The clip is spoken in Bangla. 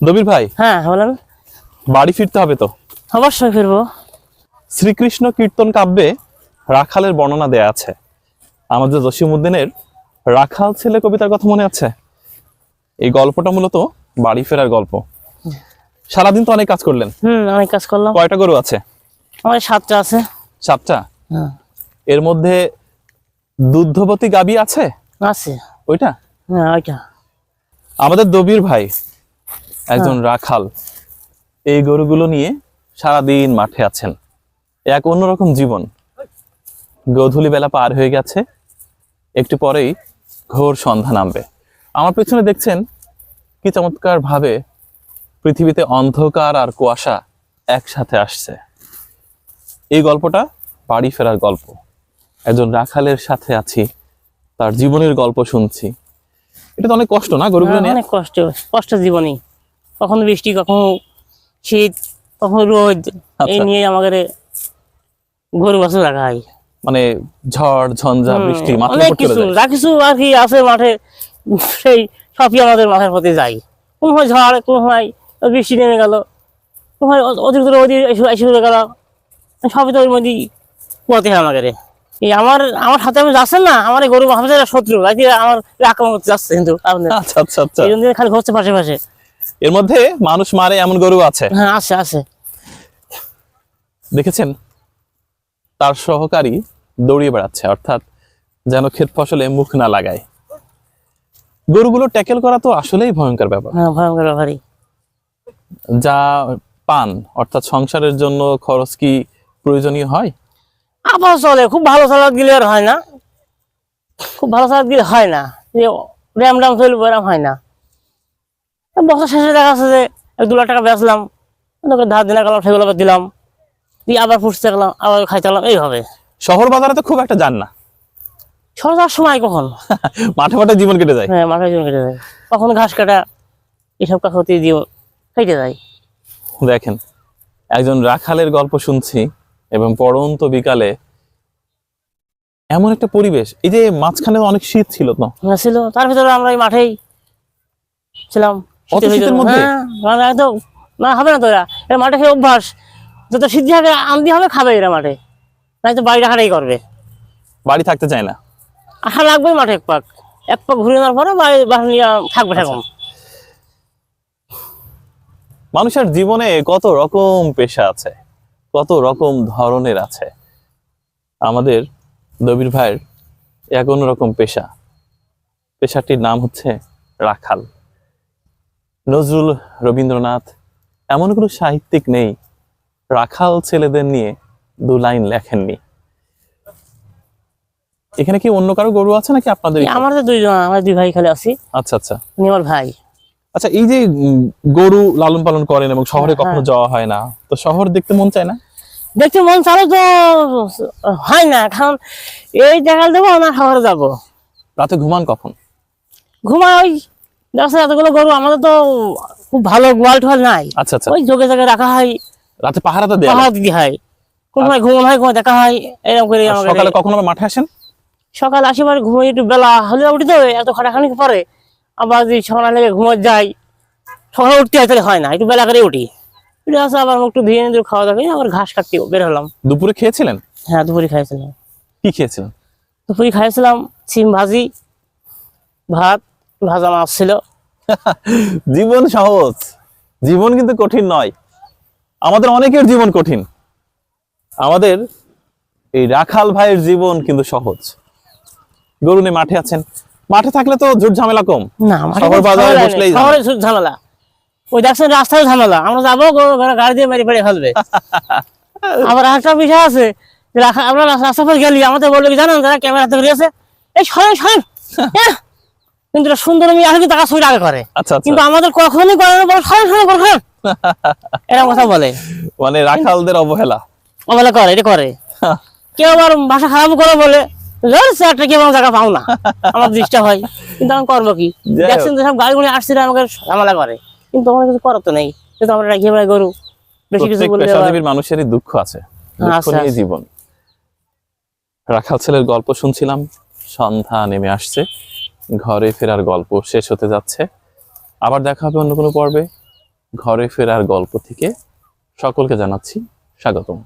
দবির ভাই? হ্যাঁ বলেন। বাড়ি ফিরতে হবে তো? অবশ্যই ফিরবো। শ্রীকৃষ্ণ কীর্তন কাব্যে রাখালের বর্ণনা দেয়া আছে। আমাদের জসিমুদ্দিনের রাখাল ছেলে কবিতার কথা মনে আছে? এই গল্পটা মূলত বাড়ি ফেরার গল্প। সারাদিন তো অনেক কাজ করলেন। হুম অনেক কাজ করলাম। কয়টা গরু আছে? আমার সাতটা আছে। সাতটা? হ্যাঁ। এর মধ্যে দুগ্ধবতী গাবি আছে? আছে। ওইটা? হ্যাঁ ওইটা। আমাদের দবির ভাই একজন রাখাল এই গরুগুলো নিয়ে সারাদিন মাঠে আছেন। এক অন্যরকম জীবন। গধূলি বেলা পার হয়ে গেছে। একটু পরেই ঘোর সন্ধ্যা নামবে। আমার পেছনে দেখছেন কি চমৎকার ভাবে পৃথিবীতে অন্ধকার আর কুয়াশা একসাথে আসছে। এই গল্পটা বাড়ি ফেরার গল্প। একজন রাখালের সাথে আছি তার জীবনের গল্প শুনছি। এটা তো অনেক কষ্ট না গরুগুলো হ্যাঁ, নিয়ে? অনেক কষ্ট কষ্ট জীবনই। কখনো বৃষ্টি কখনো শীত কখনো রোদ এই আচ্ছা। নিয়ে আমাদের গরু বাছুর রাখা হয়। মানে ঝড় ঝঞ্ঝা বৃষ্টি অনেক কিছু। যা কিছু আর কি আছে মাঠে সেই সবই আমাদের মাথার প্রতি যায়। কোন সময় ঝড় কোন সময় বৃষ্টি নেমে গেল কোন সময় অতিরিক্ত রোদ এসে গেল। সবই তো ওর মধ্যেই পোয়াতে হয় আমাদের। এই আমার আমার হাতে আমি যাচ্ছেন না? আমার এই গরু আমাদের শত্রু। আমার আক্রমণ করতে যাচ্ছে কিন্তু। আচ্ছা আচ্ছা আচ্ছা। এই জন্য খালি ঘুরছে পাশে পাশে। এর মধ্যে মানুষ মারে এমন গরু আছে। হ্যাঁ আছে আছে। দেখেছেন? তার সহকারী দৌড়িয়ে বেড়াচ্ছে অর্থাৎ যেন ক্ষেত ফসলে মুখ না লাগায়। গরুগুলো ট্যাকেল করা তো আসলেই ভয়ঙ্কর ব্যাপার। হ্যাঁ ভয়ঙ্কর ব্যাপারই। যা পান অর্থাৎ সংসারের জন্য খরচ কি প্রয়োজনীয় হয়? আবার চলে খুব ভালো সালাদ দিলে আর হয় না। খুব ভালো সালাদ দিলে হয় না। যে র্যাম ড্যাম চলবে এরম হয় না। বছর শেষে দেখা যাচ্ছে যে এক দু লাখ টাকা বেচলাম ধার দিনা গেলাম সেগুলো আবার দিলাম দিয়ে আবার ফুটতে গেলাম আবার খাইতে গেলাম এইভাবে। শহর বাজারে তো খুব একটা যান না। শহর যাওয়ার সময় কখন? মাঠে মাঠে জীবন কেটে যায়। হ্যাঁ মাঠের জীবন কেটে যায়। কখন ঘাস কাটা এসব কাজ হতে দিয়ে কেটে যায়। দেখেন একজন রাখালের গল্প শুনছি এবং পড়ন্ত বিকালে এমন একটা পরিবেশ এই যে মাঝখানে অনেক শীত ছিল তো। না ছিল। তার ভিতরে আমরা এই মাঠেই ছিলাম। অত শীতের শীতের মধ্যে? হ্যাঁ, মানে না হবে না তো এরা। এরা মাঠে খেয়ে অভ্যাস। যত সিদ্ধি হবে হবে খাবে এরা মাঠে। নাই তো বাড়ি রাখাটাই করবে। বাড়ি থাকতে চায় না? লাগবে মাঠে এক পাক। এক পাক ঘুরে নেওয়ার পরে বাড়ি বাসা নিয়ে থাকবে আচ্ছা। সেরকম। মানুষের জীবনে কত রকম পেশা আছে কত রকম ধরনের আছে। আমাদের দবির ভাইয়ের এক অন্যরকম পেশা। পেশাটির নাম হচ্ছে রাখাল। নজরুল রবীন্দ্রনাথ এমন কোনো সাহিত্যিক নেই রাখাল ছেলেদের নিয়ে দু লাইন লেখেননি। এখানে কি অন্য কারও গরু আছে নাকি আপনাদের আমার তো দুইজন আমার দুই ভাই খালি আছি। আচ্ছা আচ্ছা। উনি আমার ভাই। আচ্ছা এই যে গরু লালন পালন করেন এবং শহরে কখনো হ্যাঁ। যাওয়া হয় না তো শহর দেখতে মন চায় না? দেখতে মন চালে তো হয় না কারণ এই দেখাল দেবো না শহরে যাব। রাতে ঘুমান কখন? ঘুমা ওই এতগুলো গরু আমাদের তো খুব ভালো গোয়াল টোয়াল নাই। আচ্ছা আচ্ছা। ওই যোগে যোগে রাখা হয়। রাতে পাহারাতে দেয়া পাহাড় দিতে হয়। কোন সময় ঘুমন হয় কোনো দেখা হয় এরকম করে সকালে কখনো মাঠে আসেন? সকাল আসি পরে ঘুমিয়ে একটু বেলা। হলে উঠি তো এত খাটাখানি পরে আবার যদি সকালে লেগে ঘুমো যাই সকালে উঠতে হয় তাহলে হয় না। একটু বেলা করে উঠি। উঠে আসে আবার একটু ধুয়ে নিয়ে খাওয়া দাওয়া করে আবার ঘাস কাটতে বের হলাম। দুপুরে খেয়েছিলেন? হ্যাঁ দুপুরে খাইছিলাম। কি খেয়েছিলেন? দুপুরে খাইছিলাম সিম ভাজি ভাত ভাজা মাছ ছিল। জীবন সহজ। জীবন কিন্তু কঠিন নয়। আমাদের অনেকের জীবন কঠিন। আমাদের এই রাখাল ভাইয়ের জীবন কিন্তু সহজ। গরু নিয়ে মাঠে আছেন। মাঠে থাকলে তো ঝুট ঝামেলা কম। না শহর বাজারে ঝামেলা বসলেই শহরে শুধু ঝামেলা। ওই দেখছেন রাস্তায় ঝামেলা। আমরা যাব গাড়ি দিয়ে মেরে ফেলে ফেলবে আবার একটা বিষয় আছে আমরা রাস্তা পর গেলি আমাদের বলল কি জানেন যারা ক্যামেরাতে বেরিয়েছে এই সরেন সরেন। কিন্তু এটা সুন্দর মেয়ে আসলে টাকা ছবি আগে করে। আচ্ছা আচ্ছা। কিন্তু আমাদের কখনই করে না বলে সরেন সরেন করে এরকম কথা বলে। মানে রাখালদের অবহেলা। অবলা করে এটা করে। কেউ আবার ভাষা খারাপ করে বলে একটা কি জায়গা পাও না। আমার ডিস্টার্ব হয়। কিন্তু আমি করব কি? যাই হোক। দেখছেন যে সব গাড়িগুলি আসছিল আমাকে ঝামেলা করে। কিন্তু আমার কিছু করার তো নেই। কিন্তু আমরা বেড়াই গরু। বেশি কিছু মানুষেরই দুঃখ নিয়ে আছে। জীবন। রাখাল ছেলের গল্প শুনছিলাম। সন্ধ্যা নেমে আসছে। ঘরে ফেরার গল্প শেষ হতে যাচ্ছে। আবার দেখা হবে অন্য কোনো পর্বে। ঘরে ফেরার গল্প থেকে সকলকে জানাচ্ছি স্বাগতম।